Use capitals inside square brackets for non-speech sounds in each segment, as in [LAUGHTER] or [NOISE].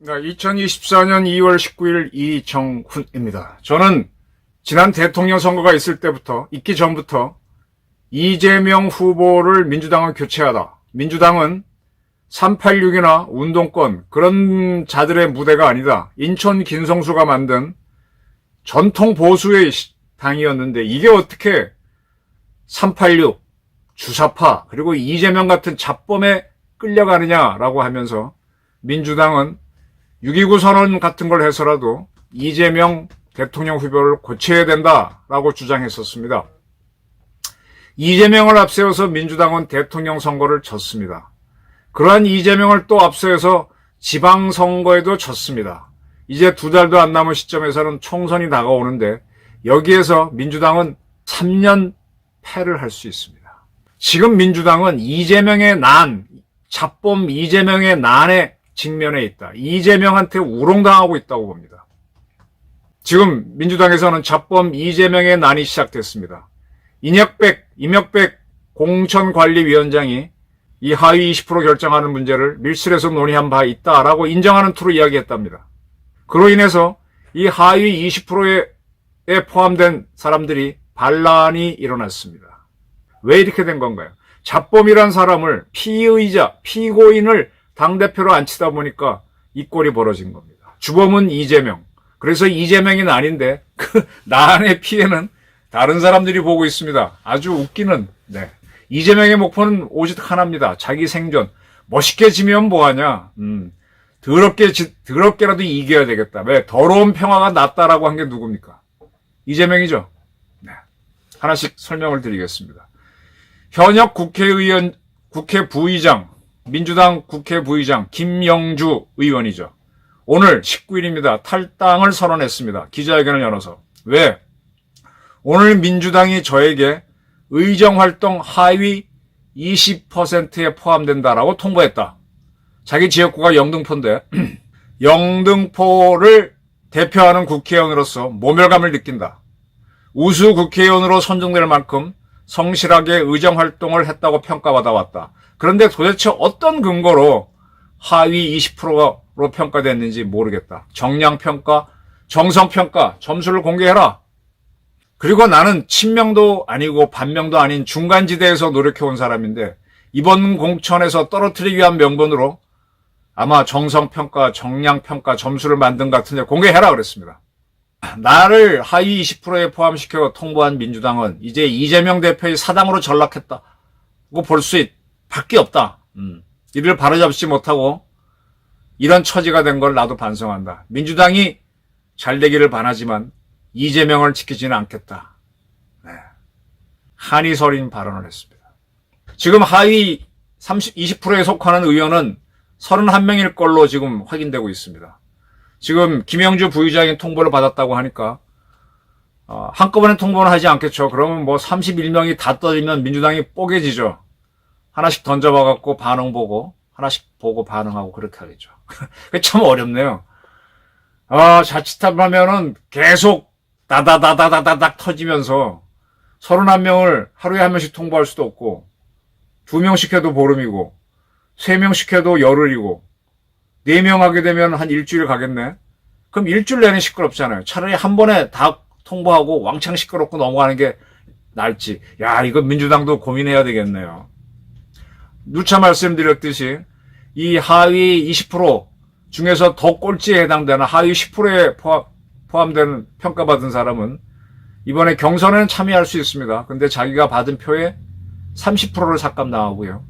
네, 2024년 2월 19일 이정훈입니다. 저는 지난 대통령 선거가 있을 때부터, 있기 전부터 이재명 후보를 민주당은 교체하다. 민주당은 386이나 운동권, 그런 자들의 무대가 아니다. 인천 김성수가 만든 전통 보수의 시- 당이었는데 이게 어떻게 386, 주사파, 그리고 이재명 같은 잡범에 끌려가느냐라고 하면서 민주당은 6.29 선언 같은 걸 해서라도 이재명 대통령 후보를 고쳐야 된다라고 주장했었습니다. 이재명을 앞세워서 민주당은 대통령 선거를 졌습니다. 그러한 이재명을 또 앞서서 지방선거에도 졌습니다. 이제 두 달도 안 남은 시점에서는 총선이 다가오는데 여기에서 민주당은 3년 패를 할 수 있습니다. 지금 민주당은 이재명의 난, 잡범 이재명의 난에 직면해 있다. 이재명한테 우롱당하고 있다고 봅니다. 지금 민주당에서는 잡범 이재명의 난이 시작됐습니다. 인혁백, 임혁백 공천관리위원장이 이 하위 20% 결정하는 문제를 밀실에서 논의한 바 있다라고 인정하는 투로 이야기했답니다. 그로 인해서 이 하위 20%에 포함된 사람들이 반란이 일어났습니다. 왜 이렇게 된 건가요? 잡범이란 사람을 피의자, 피고인을 당대표로 앉히다 보니까 이 꼴이 벌어진 겁니다. 주범은 이재명. 그래서 이재명이 난인데 그 난의 피해는 다른 사람들이 보고 있습니다. 아주 웃기는, 네. 이재명의 목표는 오직 하나입니다. 자기 생존. 멋있게 지면 뭐하냐? 음, 더럽게, 지- 더럽게라도 이겨야 되겠다. 왜? 더러운 평화가 낫다라고 한 게 누굽니까? 이재명이죠. 네. 하나씩 설명을 드리겠습니다. 현역 국회의원, 국회 부의장, 민주당 국회 부의장 김영주 의원이죠. 오늘 19일입니다. 탈당을 선언했습니다. 기자회견을 열어서. 왜? 오늘 민주당이 저에게 의정활동 하위 20%에 포함된다라고 통보했다. 자기 지역구가 영등포인데 [CLEARS THROAT] 영등포를 대표하는 국회의원으로서 모멸감을 느낀다. 우수 국회의원으로 선정될 만큼 성실하게 의정활동을 했다고 평가받아 왔다. 그런데 도대체 어떤 근거로 하위 20%로 평가됐는지 모르겠다. 정량평가, 정성평가, 점수를 공개해라. 그리고 나는 친명도 아니고 반명도 아닌 중간지대에서 노력해온 사람인데 이번 공천에서 떨어뜨리기 위한 명분으로 아마 정성평가, 정량평가 점수를 만든 것 같은데 공개해라 그랬습니다. 나를 하위 20%에 포함시켜 통보한 민주당은 이제 이재명 대표의 사당으로 전락했다고 볼 수 밖에 없다. 음. 이를 바로잡지 못하고 이런 처지가 된 걸 나도 반성한다. 민주당이 잘 되기를 바라지만 이재명을 지키지는 않겠다. 네. 한이 서린 발언을 했습니다. 지금 하위 30, 20%에 속하는 의원은 31명일 걸로 지금 확인되고 있습니다. 지금 김영주 부의장이 통보를 받았다고 하니까 어, 한꺼번에 통보는 하지 않겠죠. 그러면 뭐 31명이 다 떠들면 민주당이 뽀개지죠. 하나씩 던져봐갖고 반응 보고 하나씩 보고 반응하고 그렇게 하겠죠. [LAUGHS] 그게 참 어렵네요. 아, 자칫하면은 계속 다다다다다닥 터지면서 31명을 하루에 한 명씩 통보할 수도 없고, 두명 시켜도 보름이고, 세 명 시켜도 열흘이고, 네 명 하게 되면 한 일주일 가겠네? 그럼 일주일 내내 시끄럽잖아요. 차라리 한 번에 다 통보하고 왕창 시끄럽고 넘어가는 게 나을지. 야, 이거 민주당도 고민해야 되겠네요. 누차 말씀드렸듯이, 이 하위 20% 중에서 더 꼴찌에 해당되는 하위 10%에 포함, 포함되는 평가받은 사람은 이번에 경선에는 참여할 수 있습니다. 근데 자기가 받은 표의 30%를 삭감당하고요.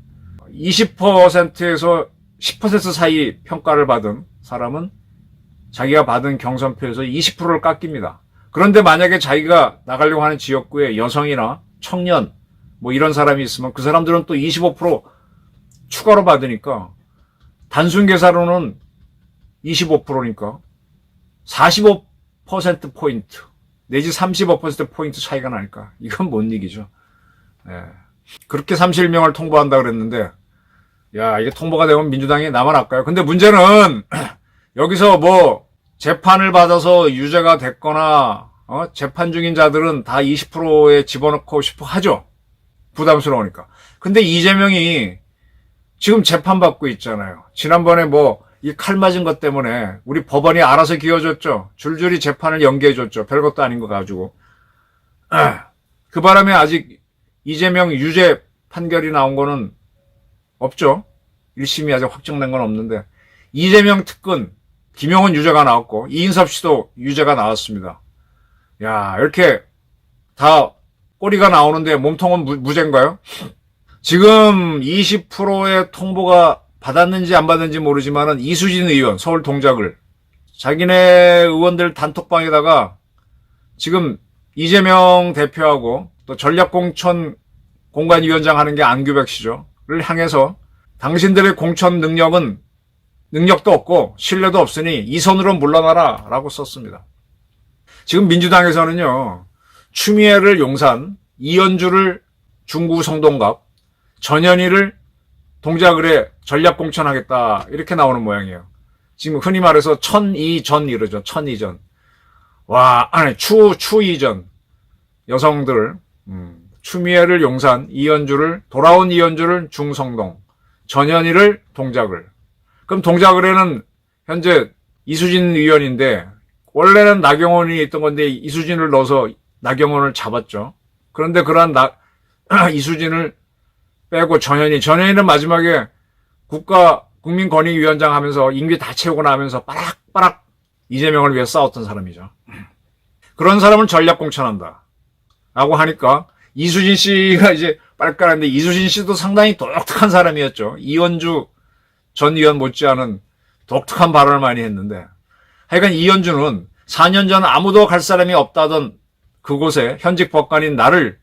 20%에서 10% 사이 평가를 받은 사람은 자기가 받은 경선표에서 20%를 깎입니다. 그런데 만약에 자기가 나가려고 하는 지역구에 여성이나 청년 뭐 이런 사람이 있으면 그 사람들은 또 25% 추가로 받으니까 단순 계산으로는 25%니까 45% 포인트 내지 35% 포인트 차이가 나니까 이건 못 이기죠. 예. 그렇게 31명을 통보한다 그랬는데 야 이게 통보가 되면 민주당이 할까요? 근데 문제는 [CLEARS THROAT] 여기서 뭐 재판을 받아서 유죄가 됐거나 어, 재판 중인 자들은 다 20%에 집어넣고 싶어 하죠. 부담스러우니까. 근데 이재명이 지금 재판받고 있잖아요. 지난번에 뭐, 이 칼 맞은 것 때문에 우리 법원이 알아서 기어줬죠. 줄줄이 재판을 연기해줬죠. 별것도 아닌 거 가지고. [CLEARS THROAT] 그 바람에 아직 이재명 유죄 판결이 나온 거는 없죠. 1심이 아직 확정된 건 없는데. 이재명 특근, 김용은 유죄가 나왔고, 이인섭 씨도 유죄가 나왔습니다. 야, 이렇게 다 꼬리가 나오는데 몸통은 무, 무죄인가요? 지금 20%의 통보가 받았는지 안 받았는지 모르지만은 이수진 의원 서울 동작을 자기네 의원들 단톡방에다가 지금 이재명 대표하고 또 전략공천 공관위원장 하는 게 안규백 씨죠.를 향해서 당신들의 공천 능력은 능력도 없고 신뢰도 없으니 이 손으로 물러나라 라고 썼습니다. 지금 민주당에서는요, 추미애를 용산, 이현주를 중구 성동갑, 전현희를 동작을에 전략 공천하겠다 이렇게 나오는 모양이에요. 지금 흔히 말해서 천이전 이러죠. 천이전. 와, 아니 추 추이전 여성들 음, 추미애를 용산, 이현주를 돌아온 이현주를 중성동, 전현희를 동작을. 그럼 동작을에는 현재 이수진 의원인데 원래는 나경원이 있던 건데 이수진을 넣어서 나경원을 잡았죠. 그런데 그러한 나, [CLEARS THROAT] 이수진을 빼고 전현희, 전현희는 마지막에 국가 국민권익위원장 하면서 임기 다 채우고 나면서 빠락빠락 이재명을 위해 싸웠던 사람이죠. [CLEARS THROAT] 그런 사람을 전략 공천한다. 라고 하니까 이수진 씨가 이제 빨간한데 이수진 씨도 상당히 독특한 사람이었죠. 이원주 전 의원 못지않은 독특한 발언을 많이 했는데 하여간 이현주는 4년 전 아무도 갈 사람이 없다던 그곳에 현직 법관인 나를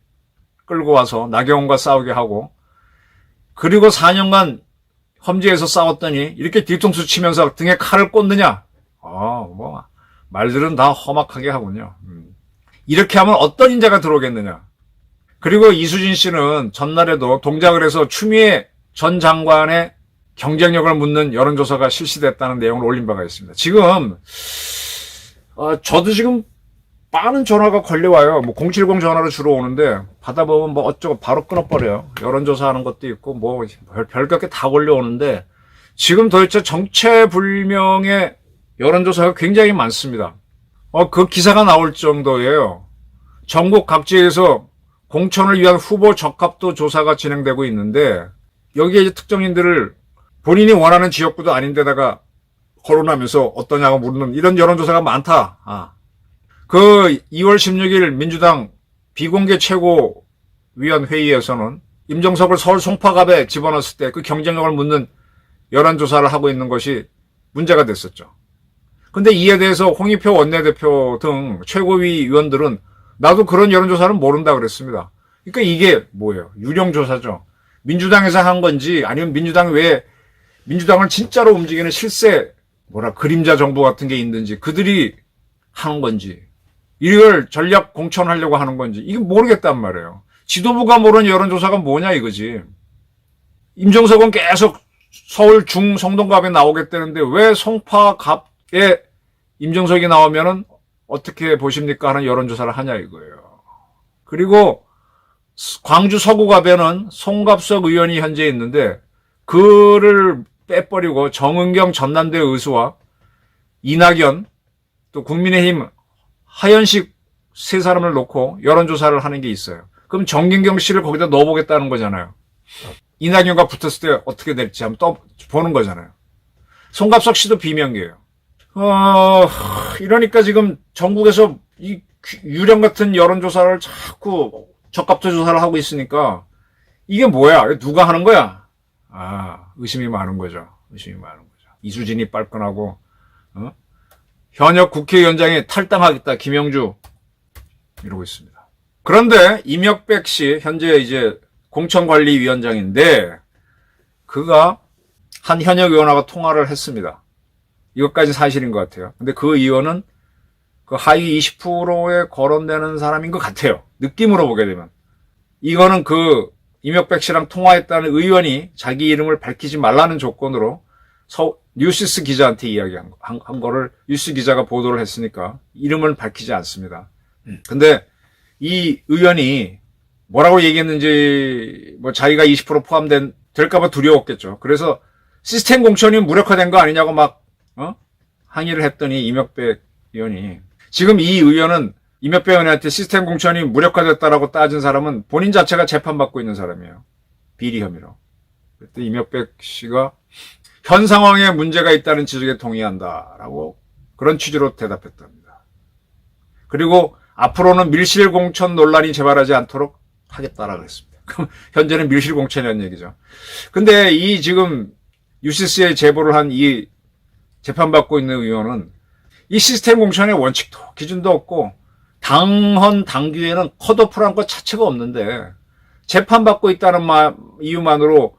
끌고 와서 나경원과 싸우게 하고 그리고 4년간 험지에서 싸웠더니 이렇게 뒤통수 치면서 등에 칼을 꽂느냐? 아, 뭐 말들은 다 험악하게 하군요. 음. 이렇게 하면 어떤 인재가 들어오겠느냐? 그리고 이수진 씨는 전날에도 동작을 해서 추미애 전 장관의 경쟁력을 묻는 여론조사가 실시됐다는 내용을 올린 바가 있습니다. 지금 어, 저도 지금 많은 전화가 걸려와요. 뭐 070 전화로 주로 오는데 받아보면 뭐 어쩌고 바로 끊어버려요. 여론조사하는 것도 있고 뭐 별, 별것 게다 걸려오는데 지금 도대체 정체불명의 여론조사가 굉장히 많습니다. 어, 그 기사가 나올 정도예요. 전국 각지에서 공천을 위한 후보 적합도 조사가 진행되고 있는데 여기에 이제 특정인들을 본인이 원하는 지역구도 아닌데다가 거론하면서 어떠냐고 묻는 이런 여론조사가 많다. 아. 그 2월 16일 민주당 비공개 최고위원 회의에서는 임정석을 서울 송파갑에 집어넣었을 때 그 경쟁력을 묻는 여론조사를 하고 있는 것이 문제가 됐었죠. 근데 이에 대해서 홍익표 원내대표 등 최고위 위원들은 나도 그런 여론조사는 모른다 그랬습니다. 그러니까 이게 뭐예요? 유령조사죠. 민주당에서 한 건지 아니면 민주당 외에 민주당을 진짜로 움직이는 실세 뭐라 그림자 정부 같은 게 있는지 그들이 하는 건지 이걸 전략 공천하려고 하는 건지 이게 모르겠단 말이에요. 지도부가 모르는 여론조사가 뭐냐 이거지. 임정석은 계속 서울 중 성동갑에 나오겠다는데 왜 송파갑에 임정석이 나오면은 어떻게 보십니까 하는 여론조사를 하냐 이거예요. 그리고 광주 서구갑에는 송갑석 의원이 현재 있는데 그를 빼버리고 정은경 전남대 의수와 이낙연 또 국민의힘 하연식 세 사람을 놓고 여론조사를 하는 게 있어요. 그럼 정진경 씨를 거기다 넣어보겠다는 거잖아요. 이낙연과 붙었을 때 어떻게 될지 한번 또 보는 거잖아요. 송갑석 씨도 비명계예요. 어, 이러니까 지금 전국에서 이 유령 같은 여론조사를 자꾸 적합도 조사를 하고 있으니까 이게 뭐야? 누가 하는 거야? 아, 의심이 많은 거죠. 의심이 많은 거죠. 이수진이 빨끈하고, 어? 현역 국회의원장이 탈당하겠다, 김영주. 이러고 있습니다. 그런데 임혁백 씨, 현재 이제 공천관리위원장인데, 그가 한 현역 의원하고 통화를 했습니다. 이것까지 사실인 것 같아요. 근데 그 의원은 그 하위 20%에 거론되는 사람인 것 같아요. 느낌으로 보게 되면. 이거는 그 임혁백 씨랑 통화했다는 의원이 자기 이름을 밝히지 말라는 조건으로 서, 뉴시스 기자한테 이야기한 한, 한 거를 뉴스 기자가 보도를 했으니까 이름을 밝히지 않습니다. 근데 이 의원이 뭐라고 얘기했는지 뭐 자기가 20% 포함된 될까봐 두려웠겠죠. 그래서 시스템 공천이 무력화된 거 아니냐고 막 어? 항의를 했더니 이명백 의원이 지금 이 의원은 이명백 의원한테 시스템 공천이 무력화됐다라고 따진 사람은 본인 자체가 재판받고 있는 사람이에요. 비리 혐의로. 그때 이명백 씨가 현 상황에 문제가 있다는 지적에 동의한다라고 그런 취지로 대답했답니다. 그리고 앞으로는 밀실 공천 논란이 재발하지 않도록 하겠다라고 했습니다. [LAUGHS] 그럼 현재는 밀실 공천이라는 얘기죠. 근데 이 지금 UCC에 제보를 한 이 재판받고 있는 의원은 이 시스템 공천의 원칙도 기준도 없고 당헌 당규에는 컷오프란 것 자체가 없는데 재판받고 있다는 말, 이유만으로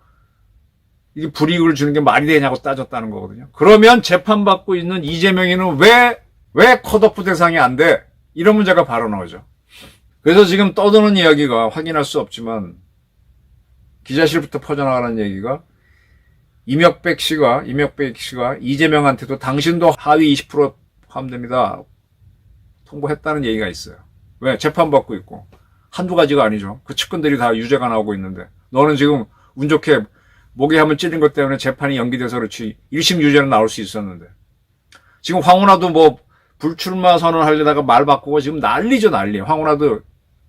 이게 불이익을 주는 게 말이 되냐고 따졌다는 거거든요. 그러면 재판받고 있는 이재명이는 왜, 왜 컷오프 대상이 안 돼? 이런 문제가 바로 나오죠. 그래서 지금 떠도는 이야기가 확인할 수 없지만 기자실부터 퍼져나가는 얘기가 이명백 씨가 이명백 씨가 이재명한테도 당신도 하위 20% 포함됩니다. 통보했다는 얘기가 있어요. 왜 재판 받고 있고 한두 가지가 아니죠. 그 측근들이 다 유죄가 나오고 있는데 너는 지금 운 좋게 목에 한번 찔린 것 때문에 재판이 연기돼서 그렇지 1심 유죄는 나올 수 있었는데 지금 황운하도 뭐 불출마 선언하려다가 말 바꾸고 지금 난리죠 난리. 황운하도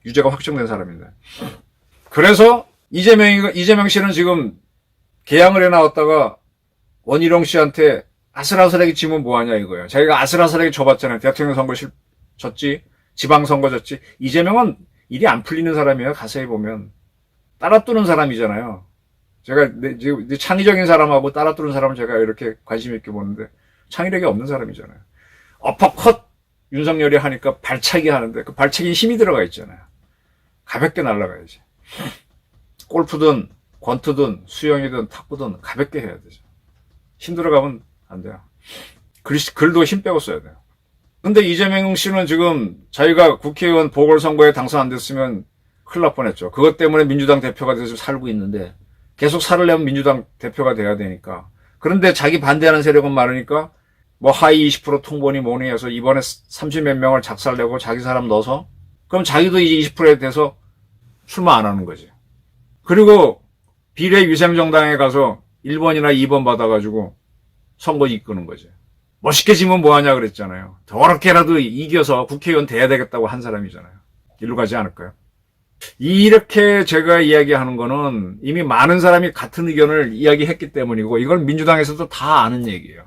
유죄가 확정된 사람인데. 그래서 이재명이 이재명 씨는 지금 개항을 해 나왔다가 원희룡 씨한테 아슬아슬하게 지면 뭐하냐 이거예요. 자기가 아슬아슬하게 져봤잖아요. 대통령 선거 실 졌지, 지방선거 졌지. 이재명은 일이 안 풀리는 사람이에요. 가세히 보면 따라ጡ는 사람이잖아요. 제가 내, 내 창의적인 사람하고 따라ጡ는 사람은 제가 이렇게 관심 있게 보는데 창의력이 없는 사람이잖아요. 어퍼컷 윤석열이 하니까 발차기 하는데 그 발차기 힘이 들어가 있잖아요. 가볍게 날아가야지. [LAUGHS] 골프든 권투든 수영이든 탁구든 가볍게 해야 되죠. 힘들어 가면 안 돼요. 글, 글도 힘 빼고 써야 돼요. 근데 이재명 씨는 지금 자기가 국회의원 보궐선거에 당선 안 됐으면 큰일 날 뻔했죠. 그것 때문에 민주당 대표가 돼서 살고 있는데 계속 살을 내면 민주당 대표가 돼야 되니까. 그런데 자기 반대하는 세력은 많으니까 뭐 하위 20% 통보니 뭐니 해서 이번에 30몇 명을 작살내고 자기 사람 넣어서 그럼 자기도 이제 20%에 대해서 출마 안 하는 거지. 그리고 비례 위생정당에 가서 1번이나 2번 받아가지고 선거 이끄는 거지. 멋있게 지면 뭐하냐 그랬잖아요. 더럽게라도 이겨서 국회의원 돼야 되겠다고 한 사람이잖아요. 일로 가지 않을까요? 이렇게 제가 이야기하는 거는 이미 많은 사람이 같은 의견을 이야기했기 때문이고 이걸 민주당에서도 다 아는 얘기예요.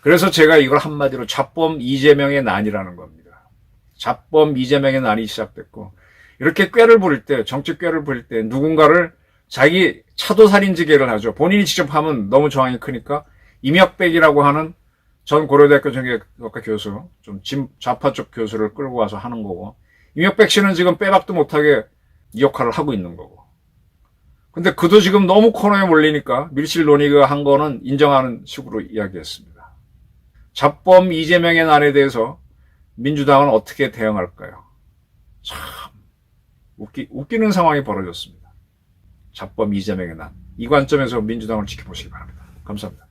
그래서 제가 이걸 한마디로 잡범 이재명의 난이라는 겁니다. 잡범 이재명의 난이 시작됐고 이렇게 꾀를 부릴 때 정치 꾀를 부릴 때 누군가를 자기 차도 살인지계를 하죠. 본인이 직접 하면 너무 저항이 크니까 임혁백이라고 하는 전 고려대학교 정계학과 교수, 좀 진- 좌파 쪽 교수를 끌고 와서 하는 거고 임혁백 씨는 지금 빼박도 못하게 이 역할을 하고 있는 거고. 근데 그도 지금 너무 코너에 몰리니까 밀실 논의가 한 거는 인정하는 식으로 이야기했습니다. 잡범 이재명의 난에 대해서 민주당은 어떻게 대응할까요? 참 웃기, 웃기는 상황이 벌어졌습니다. 잡범 이재명의 난. 이 관점에서 민주당을 지켜보시기 바랍니다. 감사합니다.